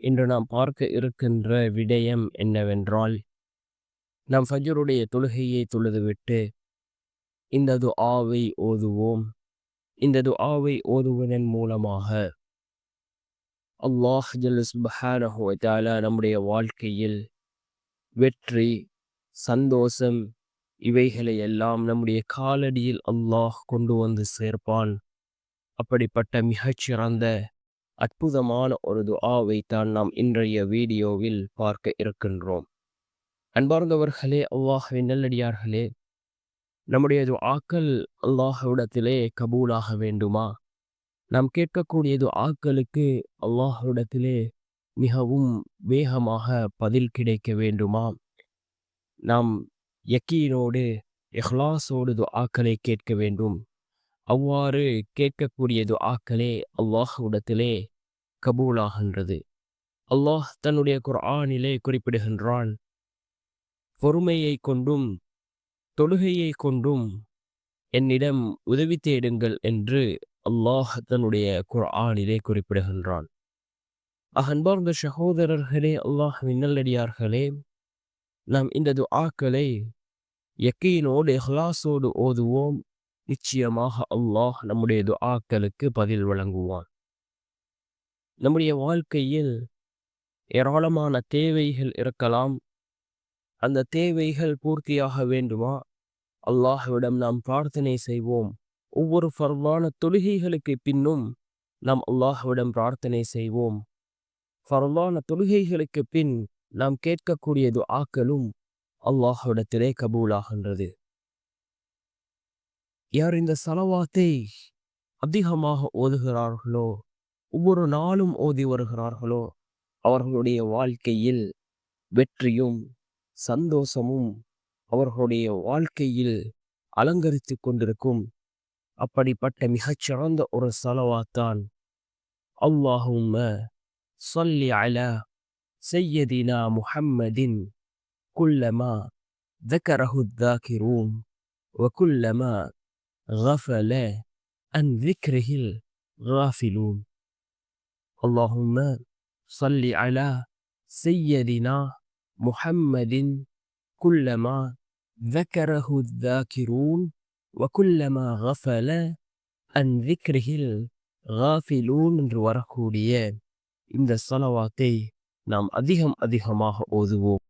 இன்று நாம் பார்க்க இருக்கின்ற விடயம் என்னவென்றால் நாம் ஃபஜருடைய தொழுகையை தொழுதுவிட்டு இந்த துஆவை ஓதுவோம். இந்த துஆவை ஓதுவதன் மூலமாக அல்லாஹ் ஜல்ல நம்முடைய வாழ்க்கையில் வெற்றி சந்தோஷம் இவைகளை எல்லாம் நம்முடைய காலடியில் அல்லாஹ் கொண்டு வந்து சேர்ப்பான். அப்படிப்பட்ட மிகச்சிறந்த அற்புதமான ஒரு துஆவை தான் நாம் இன்றைய வீடியோவில் பார்க்க இருக்கின்றோம். அன்பார்ந்தவர்களே அல்லாஹ்வின் நல்லடியார்களே நம்முடைய துஆக்கள் அல்லாஹ்விடத்திலே கபூலாக வேண்டுமா? நாம் கேட்கக்கூடிய துஆக்களுக்கு அல்லாஹ்விடத்திலே மிகவும் வேகமாக பதில் கிடைக்க வேண்டுமா? நாம் யக்கீனோடு இஹ்லாஸோடு துஆக்களை கேட்க வேண்டும். அவ்வாறு கேட்கக்கூடிய துஆக்களே அல்லாஹ்விடத்திலே கபூலாகின்றது. அல்லாஹ் தன்னுடைய குர்ஆனிலே குறிப்பிடுகின்றான் பொறுமையை கொண்டும் தொழுகையை கொண்டும் என்னிடம் உதவி தேடுங்கள் என்று அல்லாஹ் தன்னுடைய குர்ஆனிலே குறிப்பிடுகின்றான். அகன்பார்ந்த சகோதரர்களே அல்லாஹ் நல்லடியார்களே நாம் இந்த துஆக்களை யக்கையினோடு இஹ்லாஸோடு ஓதுவோம். நிச்சயமாக அல்லாஹ் நம்முடைய துஆக்களுக்கு பதில் வழங்குவான். நம்முடைய வாழ்க்கையில் ஏராளமான தேவைகள் இருக்கலாம். அந்த தேவைகள் பூர்த்தியாக வேண்டுமா? அல்லாஹ்விடம் நாம் பிரார்த்தனை செய்வோம். ஒவ்வொரு ஃபர்வான தொழுகைகளுக்கு பின்னும் நாம் அல்லாஹ்விடம் பிரார்த்தனை செய்வோம். ஃபர்வான தொழுகைகளுக்கு பின் நாம் கேட்கக்கூடிய துஆக்களும் அல்லாஹ்விடத்திலே கபூலாகின்றது. யார் இந்த சலவாத்தை அதிகமாக ஓதுகிறார்களோ ஒவ்வொரு நாளும் ஓதி வருகிறார்களோ அவர்களுடைய வாழ்க்கையில் வெற்றியும் சந்தோஷமும் அவர்களுடைய வாழ்க்கையில் அலங்கரித்து கொண்டிருக்கும் அப்படிப்பட்ட மிகச்சிறந்த ஒரு சலவாத்தான் அல்லாஹும்ம சொல்லி அல سيدنا محمد كلما ذكره الذاكرون وكلما غفل عن ذكره الغافلون اللهم صل على سيدنا محمد كلما ذكره الذاكرون وكلما غفل عن ذكره الغافلون என்று வரக்கூடிய இந்த சலவாத்தை நாம் அதிகம் அதிகமாக ஓதுவோம்